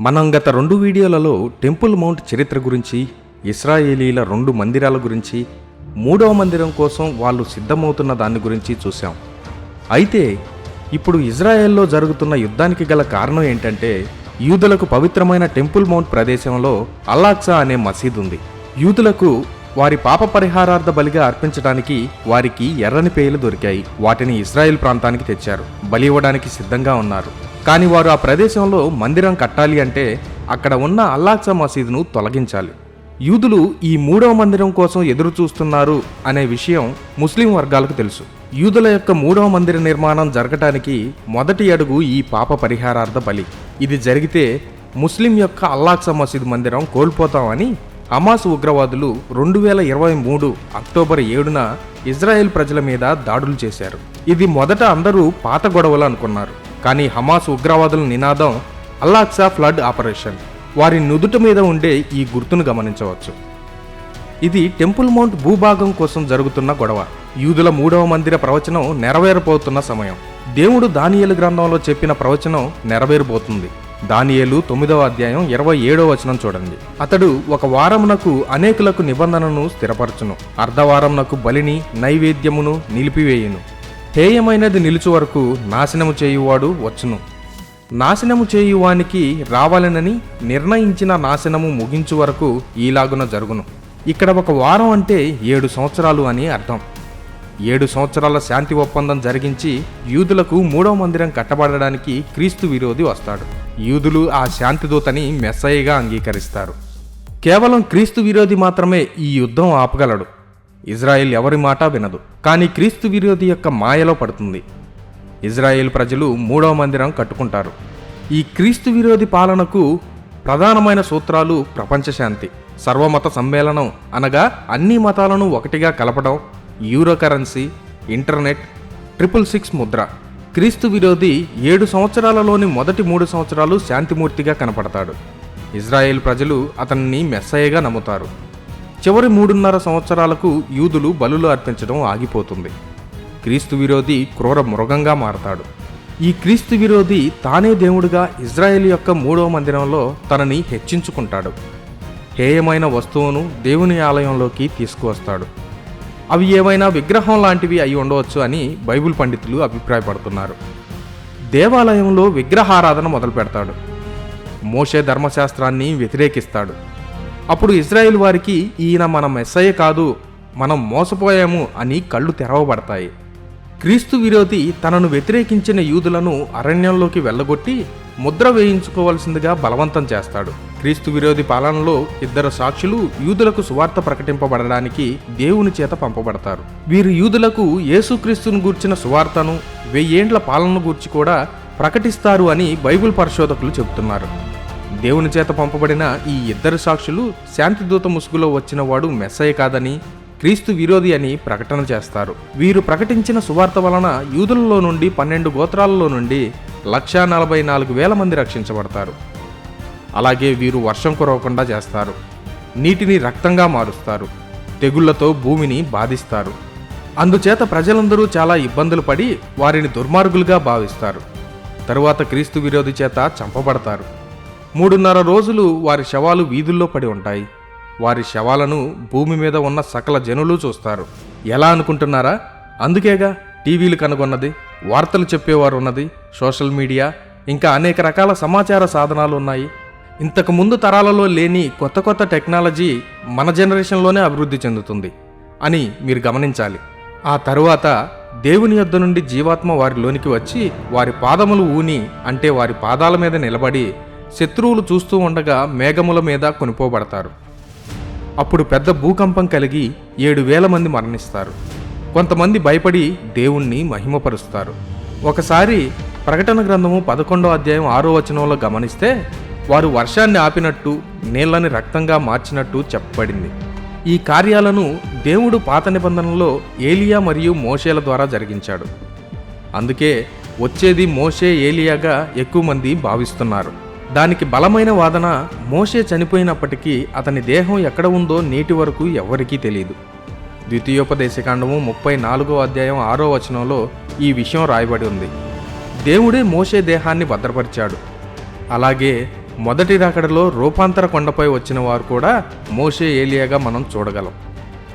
మనం గత రెండు వీడియోలలో టెంపుల్ మౌంట్ చరిత్ర గురించి ఇస్రాయేలీల రెండు మందిరాల గురించి మూడవ మందిరం కోసం వాళ్ళు సిద్ధమవుతున్న దాని గురించి చూశాం. అయితే ఇప్పుడు ఇజ్రాయెల్లో జరుగుతున్న యుద్ధానికి గల కారణం ఏంటంటే యూదులకు పవిత్రమైన టెంపుల్ మౌంట్ ప్రదేశంలో అల్లాక్సా అనే మసీద్ ఉంది. యూదులకు వారి పాప పరిహారార్థ బలిగా అర్పించడానికి వారికి ఎర్రని పేయలు దొరికాయి. వాటిని ఇజ్రాయెల్ ప్రాంతానికి తెచ్చారు. బలి ఇవ్వడానికి సిద్ధంగా ఉన్నారు. కానీ వారు ఆ ప్రదేశంలో మందిరం కట్టాలి అంటే అక్కడ ఉన్న అల్లాక్సా మసీదును తొలగించాలి. యూదులు ఈ మూడవ మందిరం కోసం ఎదురు చూస్తున్నారు అనే విషయం ముస్లిం వర్గాలకు తెలుసు. యూదుల యొక్క మూడవ మందిర నిర్మాణం జరగటానికి మొదటి అడుగు ఈ పాప పరిహారార్థ బలి. ఇది జరిగితే ముస్లిం యొక్క అల్లాక్సా మసీద్ మందిరం కోల్పోతామని హమాస్ ఉగ్రవాదులు రెండు వేల ఇరవై మూడు అక్టోబర్ ఏడున ఇజ్రాయెల్ ప్రజల మీద దాడులు చేశారు. ఇది మొదట అందరూ పాత గొడవలు అనుకున్నారు. కానీ హమాస్ ఉగ్రవాదుల నినాదం అల్లాక్సా ఫ్లడ్ ఆపరేషన్. వారి నుదుట మీద ఉండే ఈ గుర్తును గమనించవచ్చు. ఇది టెంపుల్ మౌంట్ భూభాగం కోసం జరుగుతున్న గొడవ. యూదుల మూడవ మందిర ప్రవచనం నెరవేరబోతున్న సమయం. దేవుడు దానియేలు గ్రంథంలో చెప్పిన ప్రవచనం నెరవేరబోతుంది. దానియేలు తొమ్మిదవ అధ్యాయం ఇరవై ఏడవ వచనం చూడండి. అతడు ఒక వారమునకు అనేకులకు నిబంధనను స్థిరపరచును. అర్ధవారమునకు బలిని నైవేద్యమును నిలిపివేయును. హేయమైనది నిలుచు వరకు నాశనము చేయువాడు వచ్చును. నాశనము చేయువానికి రావాలనని నిర్ణయించిన నాశనము ముగించు వరకు ఈలాగున జరుగును. ఇక్కడ ఒక వారం అంటే ఏడు సంవత్సరాలు అని అర్థం. ఏడు సంవత్సరాల శాంతి ఒప్పందం జరిగించి యూదులకు మూడవ మందిరం కట్టబడడానికి క్రీస్తు విరోధి వస్తాడు. యూదులు ఆ శాంతిదూతని మెస్సయ్యగా అంగీకరిస్తారు. కేవలం క్రీస్తు విరోధి మాత్రమే ఈ యుద్ధం ఆపగలడు. ఇజ్రాయెల్ ఎవరి మాట వినదు కానీ క్రీస్తు విరోధి యొక్క మాయలో పడుతుంది. ఇజ్రాయెల్ ప్రజలు మూడవ మందిరం కట్టుకుంటారు. ఈ క్రీస్తు విరోధి పాలనకు ప్రధానమైన సూత్రాలు ప్రపంచ శాంతి సర్వమత సమ్మేళనం అనగా అన్ని మతాలను ఒకటిగా కలపడం euro currency internet triple six Mudra. క్రీస్తు విరోధి ఏడు సంవత్సరాలలోని మొదటి మూడు సంవత్సరాలు శాంతిమూర్తిగా కనపడతాడు. ఇజ్రాయెల్ ప్రజలు అతన్ని మెస్సయ్యగా నమ్ముతారు. చివరి మూడున్నర సంవత్సరాలకు యూదులు బలులు అర్పించడం ఆగిపోతుంది. క్రీస్తు విరోధి క్రూర మృగంగా మారతాడు. ఈ క్రీస్తు విరోధి తానే దేవుడుగా ఇజ్రాయెల్ యొక్క మూడవ మందిరంలో తనని హెచ్చించుకుంటాడు. హేయమైన వస్తువును దేవుని ఆలయంలోకి తీసుకువస్తాడు. అవి ఏవైనా విగ్రహం లాంటివి అయి ఉండవచ్చు అని బైబిల్ పండితులు అభిప్రాయపడుతున్నారు. దేవాలయంలో విగ్రహారాధన మొదలు పెడతాడు మోషే ధర్మశాస్త్రాన్ని వ్యతిరేకిస్తాడు. అప్పుడు ఇజ్రాయెల్ వారికి ఈయన మన మెస్సయ్య కాదు మనం మోసపోయాము అని కళ్ళు తెరవబడతాయి. క్రీస్తు విరోధి తనను వ్యతిరేకించిన యూదులను అరణ్యంలోకి వెళ్ళగొట్టి ముద్ర వేయించుకోవలసిందిగా బలవంతం చేస్తాడు. క్రీస్తు విరోధి పాలనలో ఇద్దరు సాక్షులు యూదులకు సువార్త ప్రకటింపబడడానికి దేవుని చేత పంపబడతారు. వీరు యూదులకు యేసుక్రీస్తును గూర్చిన సువార్తను వెయ్యేండ్ల పాలనను గూర్చి కూడా ప్రకటిస్తారు అని బైబిల్ పరిశోధకులు చెబుతున్నారు. దేవుని చేత పంపబడిన ఈ ఇద్దరు సాక్షులు శాంతిదూత ముసుగులో వచ్చిన వాడు మెస్సయ్య కాదని క్రీస్తు విరోధి అని ప్రకటన చేస్తారు. వీరు ప్రకటించిన సువార్త వలన యూదులలో నుండి పన్నెండు గోత్రాలలో నుండి లక్షా నలభై నాలుగు వేల మంది రక్షించబడతారు. అలాగే వీరు వర్షం కురవకుండా చేస్తారు. నీటిని రక్తంగా మారుస్తారు. తెగుళ్ళతో భూమిని బాధిస్తారు. అందుచేత ప్రజలందరూ చాలా ఇబ్బందులు పడి వారిని దుర్మార్గులుగా భావిస్తారు. తరువాత క్రీస్తు విరోధి చేత చంపబడతారు. మూడున్నర రోజులు వారి శవాలు వీధుల్లో పడి ఉంటాయి. వారి శవాలను భూమి మీద ఉన్న సకల జనులు చూస్తారు. ఎలా అనుకుంటున్నారా? అందుకేగా టీవీలు కనుగొన్నది వార్తలు చెప్పేవారు ఉన్నది సోషల్ మీడియా ఇంకా అనేక రకాల సమాచార సాధనాలు ఉన్నాయి. ఇంతకు ముందు తరాలలో లేని కొత్త కొత్త టెక్నాలజీ మన జనరేషన్లోనే అభివృద్ధి చెందుతుంది అని మీరు గమనించాలి. ఆ తరువాత దేవుని యొద్ద నుండి జీవాత్మ వారిలోనికి వచ్చి వారి పాదములు ఊని అంటే వారి పాదాల మీద నిలబడి శత్రువులు చూస్తూ ఉండగా మేఘముల మీద కొనిపోబడతారు. అప్పుడు పెద్ద భూకంపం కలిగి ఏడు వేల మంది మరణిస్తారు. కొంతమంది భయపడి దేవుణ్ణి మహిమపరుస్తారు. ఒకసారి ప్రకటన గ్రంథము పదకొండో అధ్యాయం ఆరో వచనంలో గమనిస్తే వారు వర్షాన్ని ఆపినట్టు నీళ్ళని రక్తంగా మార్చినట్టు చెప్పబడింది. ఈ కార్యాలను దేవుడు పాత నిబంధనలో ఏలియా మరియు మోషేల ద్వారా జరిగించాడు. అందుకే వచ్చేది మోషే ఏలియాగా ఎక్కువ మంది భావిస్తున్నారు. దానికి బలమైన వాదన మోషే చనిపోయినప్పటికీ అతని దేహం ఎక్కడ ఉందో నేటి వరకు ఎవరికీ తెలియదు ద్వితీయోపదేశకాండము ముప్పై నాలుగో అధ్యాయం ఆరో వచనంలో ఈ విషయం రాయబడి ఉంది. దేవుడే మోషే దేహాన్ని భద్రపరిచాడు. అలాగే మొదటి రాకడలో రూపాంతర కొండపై వచ్చిన వారు కూడా మోషే ఏలియాగా మనం చూడగలం.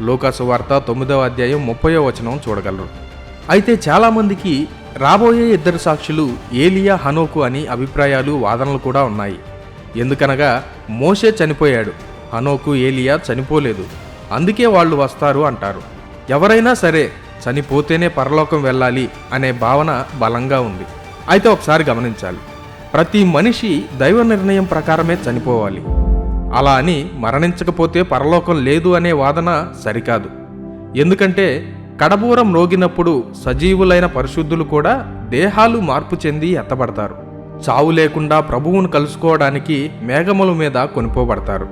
లోకాసు వార్త తొమ్మిదవ అధ్యాయం ముప్పయో వచనం చూడగలరు. అయితే చాలామందికి రాబోయే ఇద్దరు సాక్షులు ఏలియా హనోకు అని అభిప్రాయాలు వాదనలు కూడా ఉన్నాయి. ఎందుకనగా మోషే చనిపోయాడు. హనోకు ఏలియా చనిపోలేదు. అందుకే వాళ్ళు వస్తారు అంటారు. ఎవరైనా సరే చనిపోతేనే పరలోకం వెళ్ళాలి అనే భావన బలంగా ఉంది. అయితే ఒకసారి గమనించాలి. ప్రతి మనిషి దైవ నిర్ణయం ప్రకారమే చనిపోవాలి. అలా అని మరణించకపోతే పరలోకం లేదు అనే వాదన సరికాదు. ఎందుకంటే కడబూరం రోగినప్పుడు సజీవులైన పరిశుద్ధులు కూడా దేహాలు మార్పు చెంది ఎత్తబడతారు. చావు లేకుండా ప్రభువును కలుసుకోవడానికి మేఘముల మీద కొనిపోబడతారు.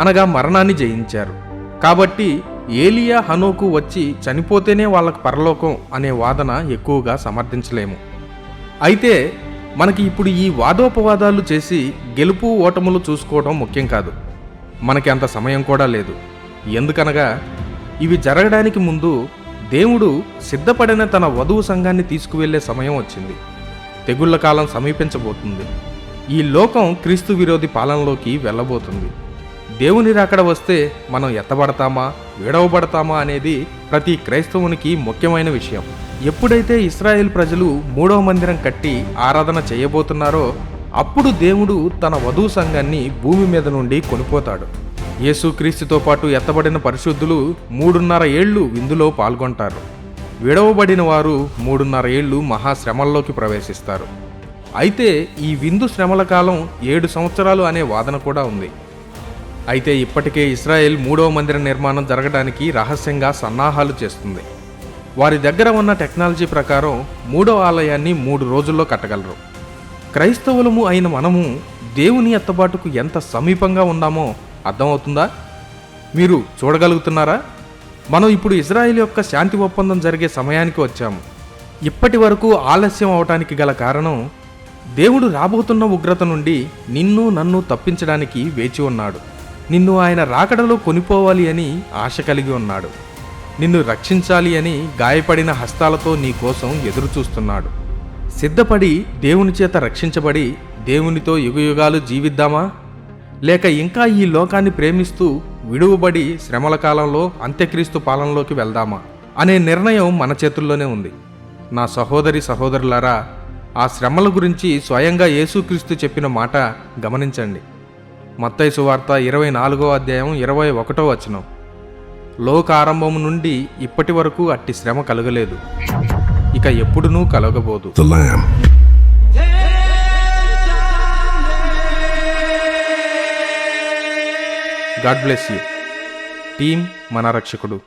అనగా మరణాన్ని జయించారు. కాబట్టి ఏలియా హనోకు వచ్చి చనిపోతేనే వాళ్ళకు పరలోకం అనే వాదన ఎక్కువగా సమర్థించలేము. అయితే మనకి ఇప్పుడు ఈ వాదోపవాదాలు చేసి గెలుపు ఓటములు చూసుకోవడం ముఖ్యం కాదు. మనకి అంత సమయం కూడా లేదు. ఎందుకనగా ఇవి జరగడానికి ముందు దేవుడు సిద్ధపడిన తన వధువు సంఘాన్ని తీసుకువెళ్ళే సమయం వచ్చింది. తెగుళ్ళ కాలం సమీపించబోతుంది. ఈ లోకం క్రీస్తు విరోధి పాలనలోకి వెళ్ళబోతుంది. దేవుని రాకడ వస్తే మనం ఎత్తబడతామా విడవబడతామా అనేది ప్రతి క్రైస్తవునికి ముఖ్యమైన విషయం. ఎప్పుడైతే ఇస్రాయేల్ ప్రజలు మూడవ మందిరం కట్టి ఆరాధన చేయబోతున్నారో అప్పుడు దేవుడు తన వధువు సంఘాన్ని భూమి మీద నుండి కొనిపోతాడు. యేసుక్రీస్తుతో పాటు ఎత్తబడిన పరిశుద్ధులు మూడున్నర ఏళ్ళు విందులో పాల్గొంటారు. విడవబడిన వారు మూడున్నర ఏళ్ళు మహాశ్రమల్లోకి ప్రవేశిస్తారు. అయితే ఈ విందు శ్రమల కాలం ఏడు సంవత్సరాలు అనే వాదన కూడా ఉంది. అయితే ఇప్పటికే ఇస్రాయెల్ మూడవ మందిర నిర్మాణం జరగడానికి రహస్యంగా సన్నాహాలు చేస్తుంది. వారి దగ్గర ఉన్న టెక్నాలజీ ప్రకారం మూడో ఆలయాన్ని మూడు రోజుల్లో కట్టగలరు. క్రైస్తవులము అయిన మనము దేవుని ఎత్తబాటుకు ఎంత సమీపంగా ఉన్నామో అర్థమవుతుందా? మీరు చూడగలుగుతున్నారా? మనం ఇప్పుడు ఇజ్రాయెల్ యొక్క శాంతి ఒప్పందం జరిగే సమయానికి వచ్చాము. ఇప్పటి వరకు ఆలస్యం అవటానికి గల కారణం దేవుడు రాబోతున్న ఉగ్రత నుండి నిన్ను నన్ను తప్పించడానికి వేచి ఉన్నాడు. నిన్ను ఆయన రాకడలో కొనిపోవాలి అని ఆశ కలిగి ఉన్నాడు. నిన్ను రక్షించాలి అని గాయపడిన హస్తాలతో నీ కోసం ఎదురుచూస్తున్నాడు. సిద్ధపడి దేవుని చేత రక్షించబడి దేవునితో యుగయుగాలు జీవిద్దామా? లేక ఇంకా ఈ లోకాన్ని ప్రేమిస్తూ విడువబడి శ్రమల కాలంలో అంత్యక్రీస్తు పాలనలోకి వెళ్దామా అనే నిర్ణయం మన చేతుల్లోనే ఉంది. నా సహోదరి సహోదరులారా ఆ శ్రమల గురించి స్వయంగా యేసుక్రీస్తు చెప్పిన మాట గమనించండి. మత్తయి సువార్త ఇరవై నాలుగో అధ్యాయం ఇరవై ఒకటో వచనం. లోకారంభం నుండి ఇప్పటి వరకు అట్టి శ్రమ కలగలేదు. ఇక ఎప్పుడునూ కలగబోదు. God bless you. టీం మన రక్షకుడు.